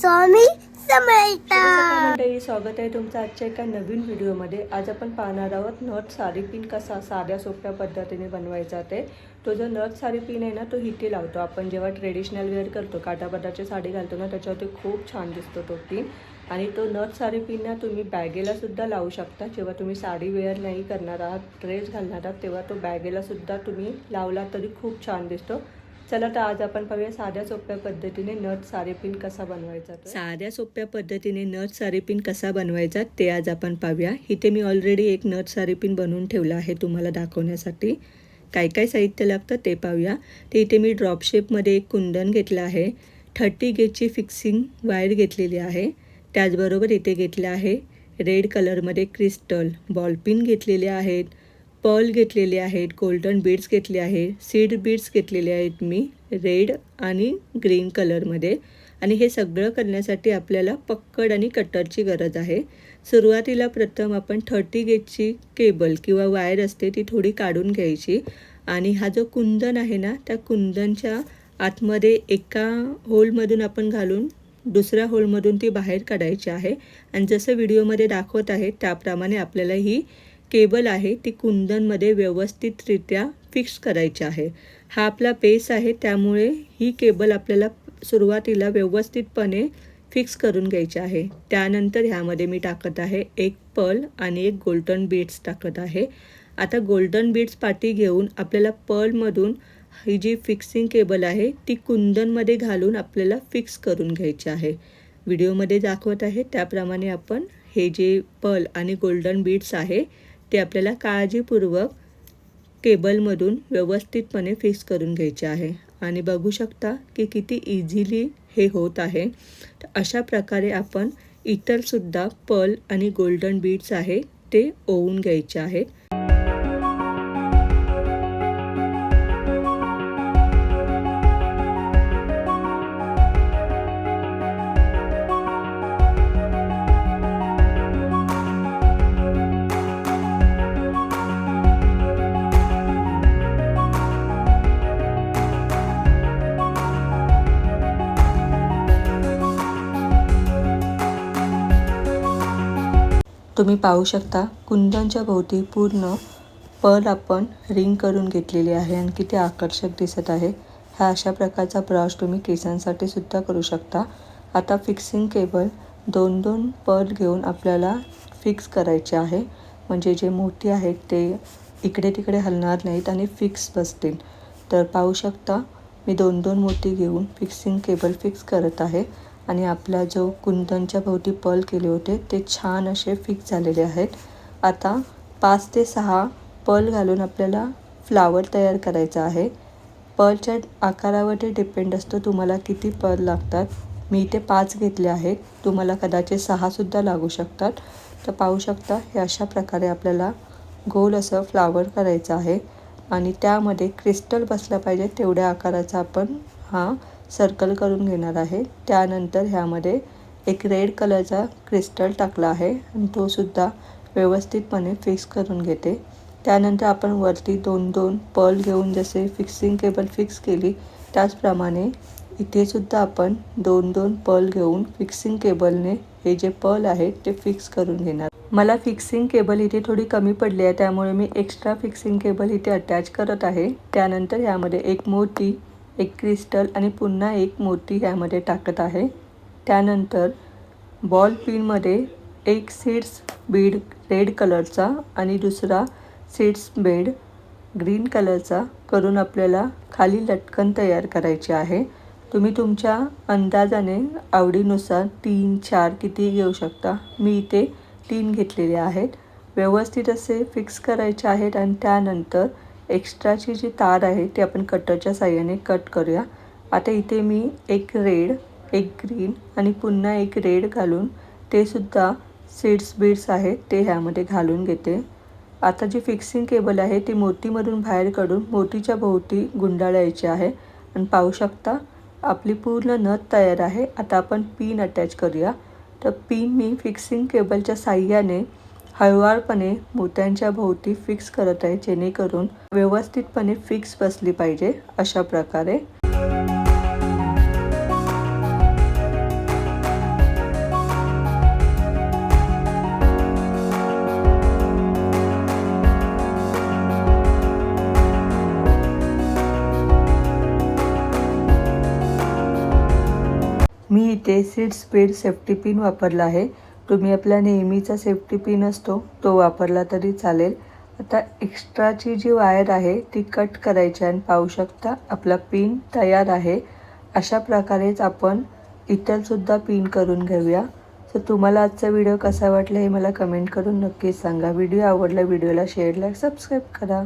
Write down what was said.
स्वामी मंडळी स्वागत आहे तुमचं आजच्या एका नवीन व्हिडिओमध्ये. आज आपण पाहणार आहोत नथ साडी पिन कसा साध्या सोप्या पद्धतीने बनवायचा ते. तो जो नथ साडी पिन आहे ना तो इथे लावतो. आपण जेव्हा ट्रेडिशनल वेअर करतो काटापदाची साडी घालतो ना त्याच्यावरती खूप छान दिसतो तो पिन. आणि तो नथ साडी पिन ना तुम्ही बॅगेला सुद्धा लावू शकता. जेव्हा तुम्ही साडी वेअर नाही करणार आहात ड्रेस घालणार आहात तेव्हा तो बॅगेला सुद्धा तुम्ही लावला तरी खूप छान दिसतो. चला तर आज आपण पाहूया साध्या सोप्या पद्धतीने नथ सारेपिन पिन कसा बनवायचा साध्या सोप्या पद्धतीने नट सारेपिन पिन कसा बनवायचा ते आज आपण पाहूया. इथे मी ऑलरेडी एक नट सारेपिन पिन बनवून ठेवला आहे तुम्हाला दाखवण्यासाठी. काय काय साहित्य लागतं ते पाहूया. ते इथे मी ड्रॉप शेपमध्ये एक कुंदन घेतलं आहे. थर्टी गेजची फिक्सिंग वायर घेतलेली आहे. त्याचबरोबर इथे घेतलं आहे. रेड कलरमध्ये क्रिस्टल बॉल पिन घेतलेले आहेत. पर्ल घेतलेले आहेत गोल्डन बीड्स घेतले आहे सीड बीड्स घेतलेले आहेत मी रेड आणि ग्रीन कलरमध्ये आणि हे सगळं करण्यासाठी आपल्याला पक्कड आणि कटरची गरज आहे. सुरुवातीला प्रथम आपण थर्टी गेजची केबल किंवा वायर असते ती थोडी काढून घ्यायची. आणि हा जो कुंदन आहे ना त्या कुंदनच्या आतमध्ये एका होलमधून आपण घालून दुसऱ्या होलमधून ती बाहेर काढायची आहे. आणि जसं व्हिडिओमध्ये दाखवत आहे त्याप्रमाणे आपल्याला ही केबल आहे ती कुंदनमध्ये व्यवस्थितरित्या फिक्स करायची आहे. हा आपला बेस आहे त्यामुळे ही केबल आपल्याला सुरुवातीला व्यवस्थितपणे फिक्स करून घ्यायची आहे. त्यानंतर ह्यामध्ये मी टाकत आहे एक पर्ल आणि एक गोल्डन बीड्स टाकत आहे. आता गोल्डन बीड्स पाठी घेऊन आपल्याला पर्लमधून ही जी फिक्सिंग केबल आहे ती कुंदनमध्ये घालून आपल्याला फिक्स करून घ्यायची आहे. व्हिडिओमध्ये दाखवत आहे त्याप्रमाणे आपण हे जे पर्ल आणि गोल्डन बीड्स आहे ते आपल्याला काळजीपूर्वक केबलमधून व्यवस्थितपणे फिक्स करून घ्यायचे आहे. आणि बघू शकता की किती इझिली हे होत आहे. तर अशा प्रकारे आपण इतरसुद्धा पर्ल आणि गोल्डन बीड्स आहे ते ओवून घ्यायचे आहेत तुम्ही पाहू शकता कुंदनच्या भोवती पूर्ण पर्ल आपण रिंग करून घेतलेली आहे आणि किती आकर्षक दिसत आहे. ह्या अशा प्रकारचा ब्रश तुम्ही केसांसाठी सुद्धा करू शकता. आता फिक्सिंग केबल दोन दोन पर्ल घेऊन आपल्याला फिक्स करायचे आहे. म्हणजे जे मोठी आहेत ते इकडे तिकडे हलणार नाहीत आणि फिक्स बसतील. तर पाहू शकता मी दोन दोन मोठी घेऊन फिक्सिंग केबल फिक्स करत आहे. आणि आपला जो कुंदनच्या भोवती पल केले होते ते छान असे फिक्स झालेले आहेत. आता पाच ते सहा पल घालून आपल्याला फ्लावर तयार करायचा आहे. पर्लच्या आकारावरती डिपेंड असतो तुम्हाला किती पर्ल लागतात. मी इथे पाच घेतले आहेत. तुम्हाला कदाचित सहासुद्धा लागू शकतात. तर पाहू शकता हे अशा प्रकारे आपल्याला गोल असं फ्लावर करायचं आहे. आणि त्यामध्ये क्रिस्टल बसला पाहिजे तेवढ्या आकाराचा आपण हा सर्कल करून घेणार आहे. त्यानंतर ह्यामध्ये एक रेड कलरचा क्रिस्टल टाकला आहे आणि तो सुद्धा व्यवस्थितपणे फिक्स करून घेते. त्यानंतर आपण वरती दोन दोन पर्ल घेऊन जसे फिक्सिंग केबल फिक्स केली त्याचप्रमाणे इथेसुद्धा आपण दोन दोन पर्ल घेऊन फिक्सिंग केबलने हे जे पर्ल आहेत ते फिक्स करून घेणार. मला फिक्सिंग केबल इथे थोडी कमी पडली आहे त्यामुळे मी एक्स्ट्रा फिक्सिंग केबल इथे अटॅच करत आहे. त्यानंतर ह्यामध्ये एक मोठी एक क्रिस्टल आणि पुन्हा एक मोती ह्यामध्ये टाकत आहे. त्यानंतर बॉल पिनमध्ये एक सीड्स बीड रेड कलरचा आणि दुसरा सीड्स बेड ग्रीन कलरचा करून आपल्याला खाली लटकन तयार करायचे आहे. तुम्ही तुमच्या अंदाजाने आवडीनुसार तीन चार किती घेऊ शकता. मी इथे तीन घेतलेले आहेत. व्यवस्थित असे फिक्स करायचे आहेत आणि त्यानंतर एक्स्ट्राची जी तार आहे ती आपण कटरच्या साह्याने कट करूया. आता इथे मी एक रेड एक ग्रीन आणि पुन्हा एक रेड घालून ते सुद्धा सीड्स बीड्स आहेत ते ह्यामध्ये घालून घेते. आता जी फिक्सिंग केबल आहे ती मोतीमधून बाहेर काढून मोतीच्या भोवती गुंडाळायची आहे. आणि पाहू शकता आपली पूर्ण नथ तयार आहे. आता आपण पिन अटॅच करूया. तर पिन मी फिक्सिंग केबलच्या साह्याने हळूवारपणे मोत्यांच्या भोवती फिक्स करत आहे जेणेकरून व्यवस्थितपणे फिक्स बसली पाहिजे अशा प्रकारे. मी इथे सीड स्पीड सेफ्टी पिन वापरला आहे. तुम्ही आपला नेहमीचा सेफ्टी पिन असतो तो वापरला तरी चालेल. आता एक्स्ट्राची जी वायर आहे ती कट करायची आणि पाहू शकता आपला पिन तयार आहे. अशा प्रकारेच आपण इतरसुद्धा पिन करून घेऊया. सो तुम्हाला आजचा व्हिडिओ कसा वाटला हे मला कमेंट करून नक्कीच सांगा. व्हिडिओ आवडला व्हिडिओला शेअर लाईक सबस्क्राईब करा.